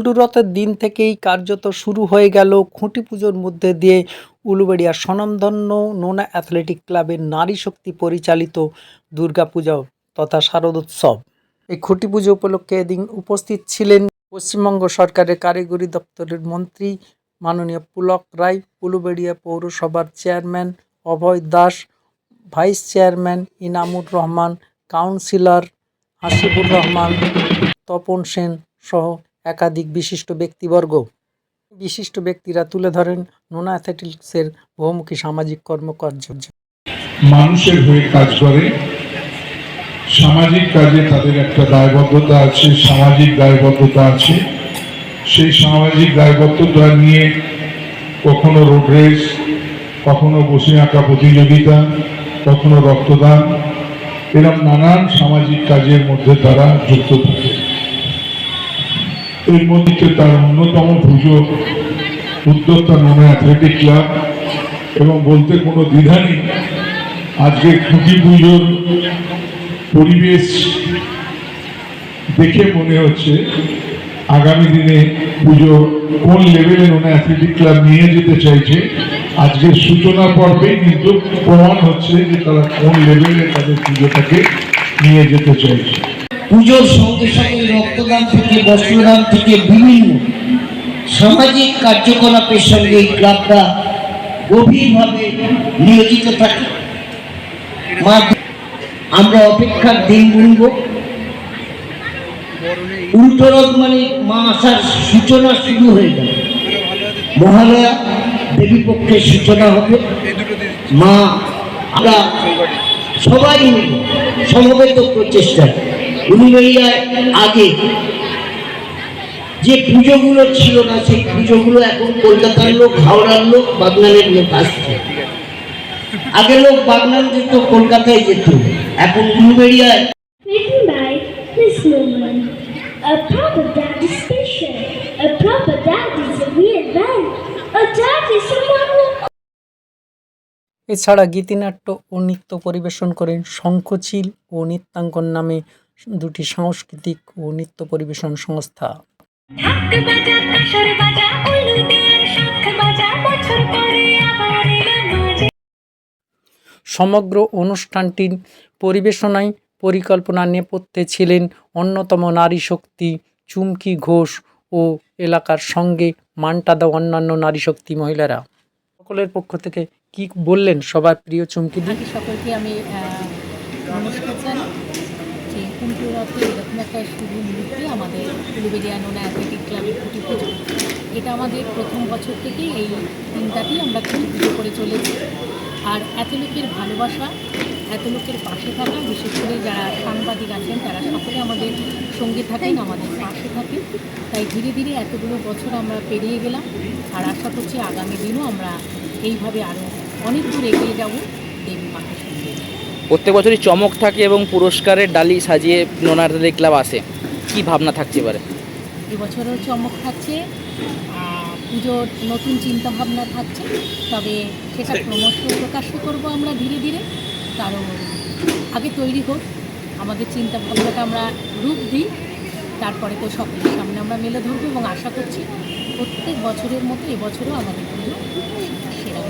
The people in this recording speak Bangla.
উল্টো রথের দিন থেকেই কার্যত শুরু হয়ে গেল খুঁটি পুজোর মধ্যে দিয়ে উলুবেড়িয়া স্বনামধন্য নোনা অ্যাথলেটিক ক্লাবের নারী শক্তি পরিচালিত দুর্গাপূজা তথা শারদোৎসব এই খুঁটি পুজো উপলক্ষে এদিন উপস্থিত ছিলেন পশ্চিমবঙ্গ সরকারের কারিগরি দপ্তরের মন্ত্রী মাননীয় পুলক রায়, উলুবেড়িয়া পৌরসভার chairman Abhay Das, vice chairman Inamur Rahman, councillor Hasibur Rahman, Tapan Sen সহ একাধিক বিশিষ্ট ব্যক্তিবর্গ। বিশিষ্ট ব্যক্তিরা তুলে ধরেন নোনা অ্যাথলেটিক্সের বহুমুখী সামাজিক কর্মকার্য। মানুষের হয়ে কাজ করে, সামাজিক কাজে তাদের একটা দায়বদ্ধতা আছে, সামাজিক দায়বদ্ধতা আছে। সেই সামাজিক দায়বদ্ধতা নিয়ে কখনো রোড রেস, কখনো বসে আঁকা প্রতিযোগিতা, কখনো রক্তদান এরকম নানান সামাজিক কাজের মধ্যে তারা যুক্ত থাকে। এর মধ্যে তার অন্যতম পুজো উদ্যোক্তা নোনা অ্যাথলেটিক ক্লাব এবং বলতে কোনো দ্বিধা নেই। আজকে খুঁটি পুজোর পরিবেশ দেখে মনে হচ্ছে আগামী দিনে পুজো কোন লেভেলে ওনা অ্যাথলেটিক ক্লাব নিয়ে যেতে চাইছে। আজকের সূচনা পর্বেই কিন্তু প্রমাণ হচ্ছে যে তারা কোন লেভেলে তাদের পুজোটাকে নিয়ে যেতে চাইছে। পুজোর সঙ্গে সঙ্গে রক্তদান থেকে, বস্ত্রদান থেকে বিভিন্ন সামাজিক কার্যকলাপের সঙ্গে এই ক্লাবটা গভীরভাবে নিয়োজিত থাকে। মা আমরা অপেক্ষার দিন গুনব। উল্টো মানে মা আসার সূচনা শুরু হয়ে গেল মহালয়া দেবী পক্ষের সূচনা হবে। মা আমরা সবাই সমবেত প্রচেষ্টায় উলুবেড়িয়ায় আগে যে পুজোগুলো ছিল না সেই পুজোগুলো এখন কলকাতার লোক হাওড়ার লোক বাগনানের লোক আসছে আগে লোক বাগনান যেত কলকাতায় যেত এখন Newman. A proper dad is special. A proper dad is a real man. A dad is someone who এছাড়া গীতিনাট্য ও নৃত্য পরিবেশন করেন শঙ্খচিল ও নৃত্যাঙ্কন নামে দুটি সাংস্কৃতিক ও নৃত্য পরিবেশন সংস্থা। সমগ্র অনুষ্ঠানটির পরিবেশনায় পরিকল্পনা নেপথ্যে ছিলেন অন্যতম নারী শক্তি চুমকি ঘোষ ও এলাকার সঙ্গে মান্টাদা অন্যান্য নারী শক্তি মহিলারা। সকলের পক্ষ থেকে কি বললেন সবার প্রিয় চুমকি দি? সকলকে আমি নমস্কার যে কুমটো রথে এরকম একটা শুভ মুহূর্তে আমাদের উলুবেরিয়া নোনা অ্যাথলেটিক ক্লাবের খুঁটি পুজো এটা আমাদের প্রথম বছর থেকেই এই দিনটাতেই আমরা খুঁটি পুজো করে চলেছি। আর এত লোকের ভালোবাসা এত লোকের পাশে থাকা, বিশেষ করে যারা সাংবাদিক আছেন, তারা সকলে আমাদের সঙ্গে থাকেন, আমাদের পাশে থাকেন। তাই ধীরে ধীরে এতগুলো বছর আমরা পেরিয়ে গেলাম। আর আশা করছি আগামী দিনও আমরা এইভাবে আরও অনেক দূর এগিয়ে যাব। দেবী মাকে প্রত্যেক বছরই চমক থাকে এবং পুরস্কারের ডালি সাজিয়ে নোনার্দের ক্লাব আসে। কি ভাবনা থাকছে এবারে? এবছরও চমক থাকছে পুজোর নতুন চিন্তা ভাবনা থাকছে, তবে সেটা ক্রমশ প্রকাশ্য করব আমরা ধীরে ধীরে। কারণ আগে তৈরি হোক, আমাদের চিন্তা ভাবনাটা আমরা রূপ দিই, তারপরে তো সকলের সামনে আমরা মেলে ধরবো এবং আশা করছি প্রত্যেক বছরের মতো এবছরও আমাদের পুজো সেরা